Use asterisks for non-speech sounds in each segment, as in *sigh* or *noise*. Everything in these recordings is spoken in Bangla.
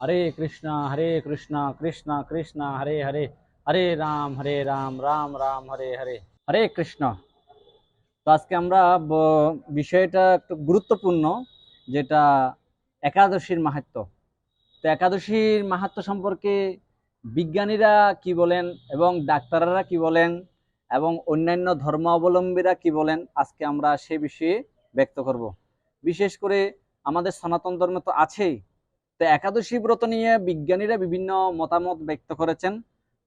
হরে কৃষ্ণ হরে কৃষ্ণ কৃষ্ণ কৃষ্ণ, হরে হরে হরে রাম হরে রাম রাম রাম, হরে হরে হরে কৃষ্ণ। তো আজকে আমরা বিষয়টা একটু গুরুত্বপূর্ণ, যেটা একাদশীর মাহাত্ম। তো একাদশীর মাহাত্ম সম্পর্কে বিজ্ঞানীরা কি বলেন এবং ডাক্তাররা কি বলেন এবং অন্যান্য ধর্মাবলম্বীরা কি বলেন, আজকে আমরা সে বিষয়ে ব্যক্ত করব। বিশেষ করে আমাদের সনাতন ধর্মে তো আছেই তো একাদশী ব্রত নিয়ে বিজ্ঞানীরা বিভিন্ন মতামত ব্যক্ত করেছেন।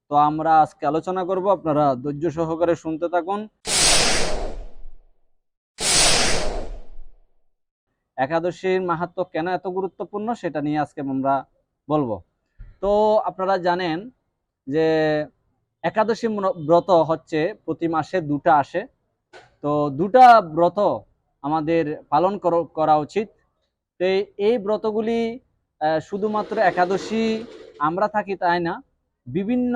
তো আমরা আজকে আলোচনা করব, আপনারা ধৈর্য সহকারে শুনতে থাকুন। একাদশীর মাহাত্ম কেন এত গুরুত্বপূর্ণ সেটা নিয়ে আজকে আমরা বলব। তো আপনারা জানেন যে একাদশী ব্রত হচ্ছে প্রতি মাসে দুটা আসে। তো দুটা ব্রত আমাদের পালন করা উচিত। তো এই- ব্রতগুলি শুধুমাত্র একাদশী আমরা থাকি তাই না? বিভিন্ন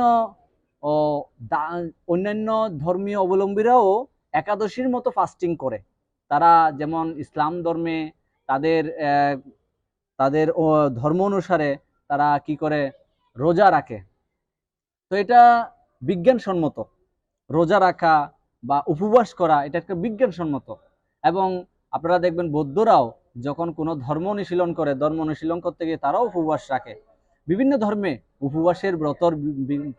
অন্যান্য ধর্মীয় অবলম্বীরাও একাদশীর মতো ফাস্টিং করে। তারা যেমন ইসলাম ধর্মে তাদের তাদের ধর্ম অনুসারে তারা কি করে? রোজা রাখে। তো এটা বিজ্ঞানসম্মত। রোজা রাখা বা উপবাস করা এটা একটা বিজ্ঞানসম্মত। এবং আপনারা দেখবেন বৌদ্ধরাও যখন কোনো ধর্ম অনুশীলন করে, ধর্ম অনুশীলন করতে গিয়ে তারাও উপবাস রাখে। বিভিন্ন ধর্মে উপবাসের ব্রতর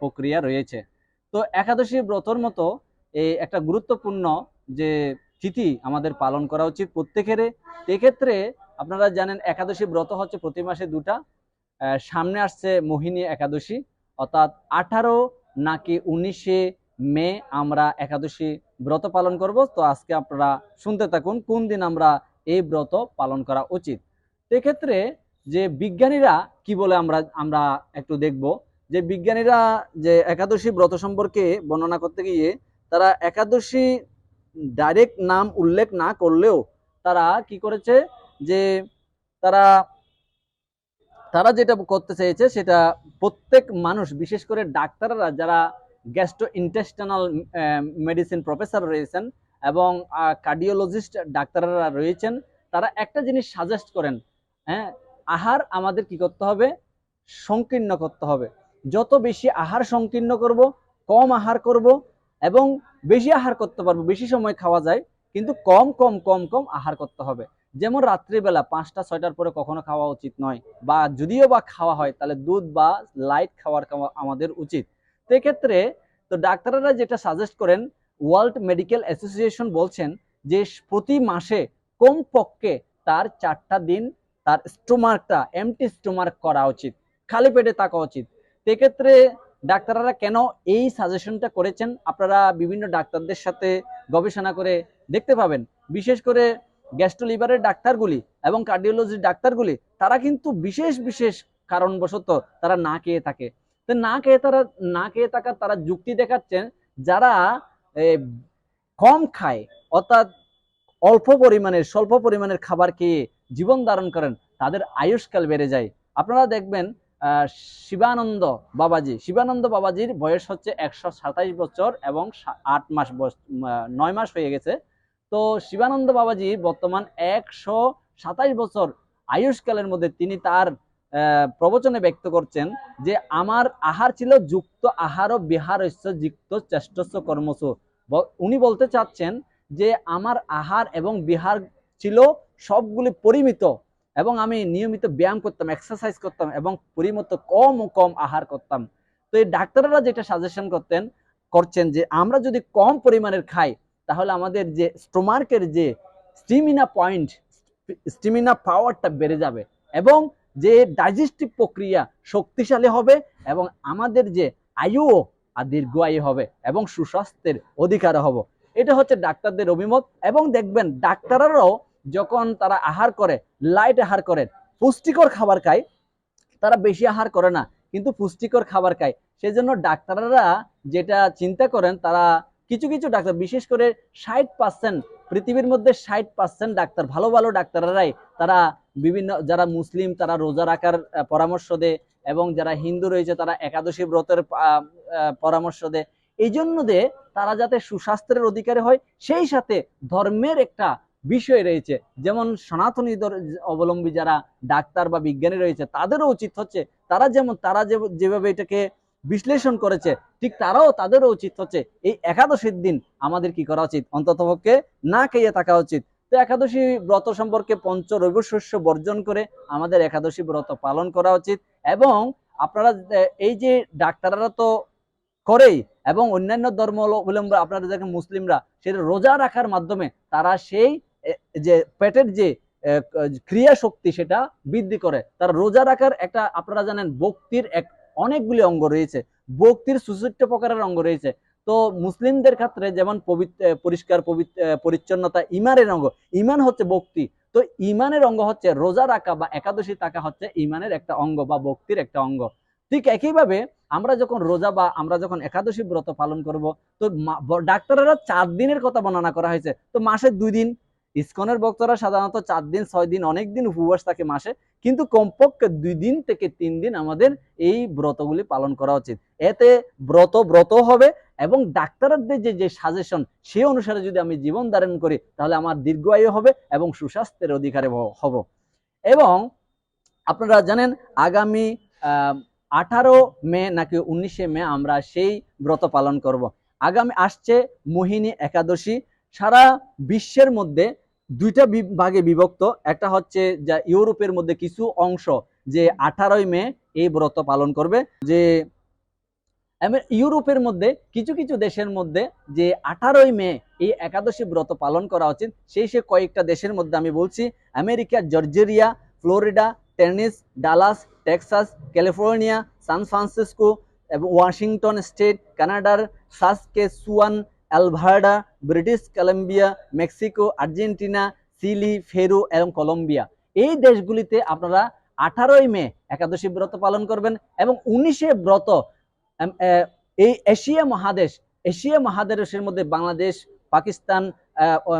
প্রক্রিয়া রয়েছে। তো একাদশী ব্রতর মতো এই একটা গুরুত্বপূর্ণ যে তিথি আমাদের পালন করা উচিত প্রত্যেকের। এক্ষেত্রে আপনারা জানেন একাদশী ব্রত হচ্ছে প্রতি মাসে দুটা। সামনে আসছে মোহিনী একাদশী, অর্থাৎ আঠারো নাকি উনিশে মে আমরা একাদশী ব্রত পালন করব। তো আজকে আপনারা শুনতে থাকুন, কোন দিন আমরা এই ব্রত পালন করা উচিত। সেক্ষেত্রে যে বিজ্ঞানীরা কি বলে আমরা আমরা একটু দেখব। যে বিজ্ঞানীরা যে একাদশী ব্রত সম্পর্কে বর্ণনা করতে গিয়ে তারা একাদশী ডাইরেক্ট নাম উল্লেখ না করলেও তারা কি করেছে? যে তারা তারা যেটা করতে চেয়েছে সেটা প্রত্যেক মানুষ, বিশেষ করে ডাক্তাররা যারা গ্যাস্ট্রো ইন্টেস্টানাল মেডিসিন প্রফেসর রয়েছেন এবং কার্ডিওলজিস্ট ডাক্তাররা রয়েছেন, তারা একটা জিনিস সাজেস্ট করেন হ্যাঁ আহার আমাদের কি করতে হবে? সংকীর্ণ করতে হবে। যত বেশি আহার সংকীর্ণ করব, কম আহার করব এবং বেশি আহার করতে পারব, বেশি সময় খাওয়া যায়, কিন্তু কম কম কম কম আহার করতে হবে। যেমন রাত্রিবেলা পাঁচটা, ছয়টার পরে কখনো খাওয়া উচিত নয়, বা যদিও বা খাওয়া হয়, তাহলে দুধ বা লাইট খাওয়ার খাওয়া আমাদের উচিত। সেক্ষেত্রে তো ডাক্তাররা যেটা সাজেস্ট করেন ওয়ার্ল্ড মেডিকেল অ্যাসোসিয়েশন বলছেন যে প্রতি মাসে কমপক্ষে তার চারটা দিন তার স্টোমার্কটা এমটি স্টোমার্ক করা উচিত, খালি পেটে থাকা উচিত। সেক্ষেত্রে ডাক্তাররা কেন এই সাজেশনটা করেছেন? আপনারা বিভিন্ন ডাক্তারদের সাথে গবেষণা করে দেখতে পাবেন। বিশেষ করে গ্যাস্ট্রো লিভারের ডাক্তারগুলি এবং কার্ডিওলজির ডাক্তারগুলি, তারা কিন্তু বিশেষ বিশেষ কারণবশত তারা না খেয়ে থাকে। তো না খেয়ে তারা, না খেয়ে থাকার তারা যুক্তি দেখাচ্ছেন যারা কম খায়, অর্থাৎ অল্প পরিমাণের, স্বল্প পরিমাণের খাবার খেয়ে জীবন ধারণ করেন, তাদের আয়ুষ্কাল বেড়ে যায়। আপনারা দেখবেন শিবানন্দ বাবাজি, শিবানন্দ বাবাজির বয়স হচ্ছে একশো সাতাইশ বছর এবং আট মাস নয় মাস হয়ে গেছে। তো শিবানন্দ বাবাজি বর্তমান একশো সাতাইশ বছর আয়ুষ্কালের মধ্যে তিনি তার প্রবচনে ব্যক্ত করছেন যে, আমার আহার ছিল যুক্ত আহার ও বিহার যুক্ত চেষ্টস্য কর্মস। উনি বলতে চাচ্ছেন যে আমার আহার এবং বিহার ছিল সবগুলি পরিমিত এবং আমি নিয়মিত ব্যায়াম করতাম এক্সারসাইজ করতাম এবং পরিমিত কম কম আহার করতাম। তো এই ডাক্তাররা যেটা সাজেশন করতেন, করছেন যে আমরা যদি কম পরিমাণের খাই, তাহলে আমাদের যে স্টোমার্কের যে স্টিমিনা পয়েন্ট স্টিমিনা পাওয়ারটা বেড়ে যাবে এবং যে ডাইজেস্টিভ প্রক্রিয়া শক্তিশালী হবে এবং আমাদের যে আয়ু আর দীর্ঘায়ী হবে এবং সুস্বাস্থ্যের অধিকার হব। এটা হচ্ছে ডাক্তারদের অভিমত এবং দেখবেন ডাক্তাররাও যখন তারা আহার করে লাইট আহার করে, পুষ্টিকর খাবার খায়, তারা বেশি আহার করে না, কিন্তু পুষ্টিকর খাবার খায়। সেই জন্য ডাক্তাররা যেটা চিন্তা করেন, তারা কিছু কিছু ডাক্তার, বিশেষ করে ষাট পার্সেন্ট পৃথিবীর মধ্যে ষাট পার্সেন্ট ডাক্তার, ভালো ভালো ডাক্তাররাই তারা বিভিন্ন, যারা মুসলিম, তারা রোজা রাখার পরামর্শ দেয় এবং যারা হিন্দু রয়েছে তারা একাদশী ব্রতের পরামর্শ দেয়। এই জন্য দে তারা যাতে সুস্বাস্থ্যের অধিকারী হয়, সেই সাথে ধর্মের একটা বিষয় রয়েছে। যেমন সনাতনী অবলম্বী যারা ডাক্তার বা বিজ্ঞানী রয়েছে, তাদেরও উচিত হচ্ছে, তারা যেমন, তারা যেভাবে এটাকে বিশ্লেষণ করেছে, ঠিক তারাও তাদেরও উচিত হচ্ছে, এই একাদশীর দিন আমাদের কি করা উচিত? অন্ততপক্ষে না খেয়ে থাকা উচিত। তো একাদশী ব্রত সম্পর্কে পঞ্চ রবি শস্য বর্জন করে আমাদের একাদশী ব্রত পালন করা উচিত এবং আপনারা এই যে ডাক্তাররা তো করেই এবং অন্যান্য ধর্ম অবলম্বী আপনারা দেখেন মুসলিমরা, সেটা রোজা রাখার মাধ্যমে তারা সেই যে পেটের যে ক্রিয়া শক্তি সেটা বৃদ্ধি করে। তার রোজা রাখার একটা, আপনারা জানেন, ভক্তির এক অনেকগুলি অঙ্গ রয়েছে। ভক্তির সুচিত্র প্রকারের অঙ্গ রয়েছে। তো মুসলিমদের ক্ষেত্রে যেমন পবিত্র পরিষ্কার, পবিত্র পরিচ্ছন্নতা ইমানের অঙ্গ, ইমান হচ্ছে ভক্তি। তো ইমানের অঙ্গ হচ্ছে রোজা রাখা বা একাদশী থাকা হচ্ছে ইমানের একটা অঙ্গ বা ভক্তির একটা অঙ্গ। ঠিক একইভাবে আমরা যখন রোজা বা আমরা যখন একাদশী ব্রত পালন করব, তো ডাক্তাররা চার দিনের কথা বর্ণনা করা হয়েছে। তো মাসে দুই দিন ইসকনের ভক্তরা সাধারণত চার দিন, ছয় দিন, অনেক দিন উপবাস থাকে মাসে, কিন্তু কমপক্ষে দুই দিন থেকে তিন দিন আমাদের এই ব্রতগুলি পালন করা উচিত। এতে ব্রত ব্রত হবে এবং ডাক্তারদের যে যে সাজেশন সে অনুসারে যদি আমি জীবন ধারণ করি, তাহলে আমার দীর্ঘায়ু হবে এবং সুস্বাস্থ্যের অধিকারে হব। এবং আপনারা জানেন, আগামী আঠারো মে নাকি উনিশে মে আমরা সেই ব্রত পালন করব। আগামী, আসছে মোহিনী একাদশী। সারা বিশ্বের মধ্যে দুইটা ভাগে বিভক্ত। একটা হচ্ছে যা ইউরোপের মধ্যে কিছু অংশ যে আঠারোই মে এই ব্রত পালন করবে, যে ইউরোপের মধ্যে কিছু কিছু দেশের মধ্যে যে আঠারোই মে এই একাদশী ব্রত পালন করা উচিত সেই সে কয়েকটা দেশের মধ্যে আমি বলছি। America Georgia Florida, Tennessee, Dallas, Texas, California, San Francisco, এবং ওয়াশিংটন স্টেট, কানাডার Saskatchewan Alberta British Columbia, Mexico, Argentina, Chile Peru এবং কলম্বিয়া। এই দেশগুলিতে আপনারা আঠারোই মে একাদশী ব্রত পালন করবেন এবং উনিশে ব্রত এই এশিয়া মহাদেশ, এশিয়া মহাদেশের মধ্যে বাংলাদেশ, পাকিস্তান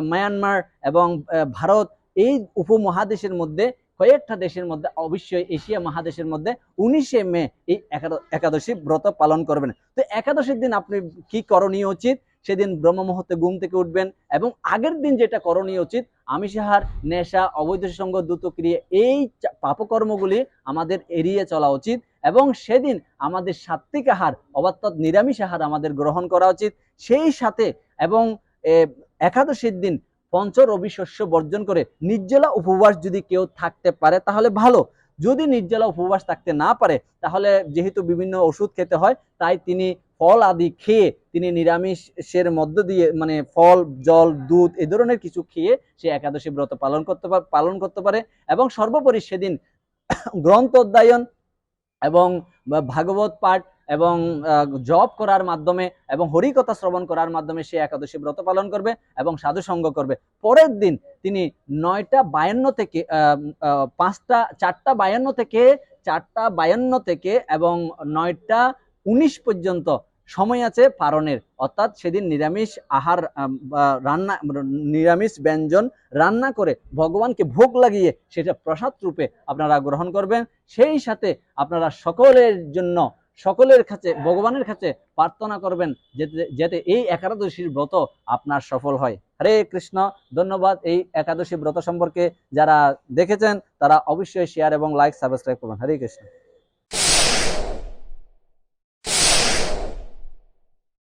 মায়ানমার এবং ভারত এই উপমহাদেশের মধ্যে, কয়েকটা দেশের মধ্যে, অবশ্যই এশিয়া মহাদেশের মধ্যে উনিশে মে এই একাদ- একাদশী ব্রত পালন করবেন। তো একাদশীর দিন আপনি কি করণীয় উচিত? সেদিন ব্রহ্ম মুহূর্তে ঘুম থেকে উঠবেন এবং আগের দিন যেটা করণীয় উচিত, আমিষাহার, নেশা, অবৈধ সঙ্গ দ্রুত ক্রিয়া এই পাপকর্মগুলি আমাদের এড়িয়ে চলা উচিত এবং সেদিন আমাদের সাত্বিক আহার অর্থাৎ নিরামিষ আহার আমাদের গ্রহণ করা উচিত। সেই সাথে এবং একাদশীর দিন পঞ্চ রবি শস্য বর্জন করে নির্জলা উপবাস যদি কেউ থাকতে পারে তাহলে ভালো। যদি নির্জলা উপবাস থাকতে না পারে, তাহলে যেহেতু বিভিন্ন ওষুধ খেতে হয়, তাই তিনি ফল আদি খেয়ে তিনি নিরামিষের মধ্য দিয়ে মানে ফল, জল, দুধ এ ধরনের কিছু খেয়ে সে একাদশী ব্রত পালন করতে পালন করতে পারে এবং সর্বোপরি সেদিন *coughs* গ্রন্থ অধ্যায়ন এবং ভাগবত পাঠ এবং জপ করার মাধ্যমে এবং হরিকথা শ্রবণ করার মাধ্যমে সে একাদশী ব্রত পালন করবে এবং সাধু সঙ্গ করবে। পরের দিন তিনি নয়টা বায়ান্ন থেকে পাঁচটা, চারটা বায়ান্ন থেকে, চারটা বায়ান্ন থেকে এবং নয়টা উনিশ পর্যন্ত সময় আছে পারণের। অর্থাৎ সেদিন নিরামিষ আহার রান্না, নিরামিষ ব্যঞ্জন রান্না করে ভগবানকে ভোগ লাগিয়ে সেটা প্রসাদ রূপে আপনারা গ্রহণ করবেন। সেই সাথে আপনারা সকলের জন্য সকলের কাছে, ভগবানের কাছে প্রার্থনা করবেন যাতে এই একাদশীর ব্রত আপনার সফল হয়। হরে কৃষ্ণ, ধন্যবাদ এই একাদশী ব্রত সম্পর্কে যারা দেখেছেন তারা অবশ্যই শেয়ার এবং লাইক সাবস্ক্রাইব করবেন। হরে কৃষ্ণ।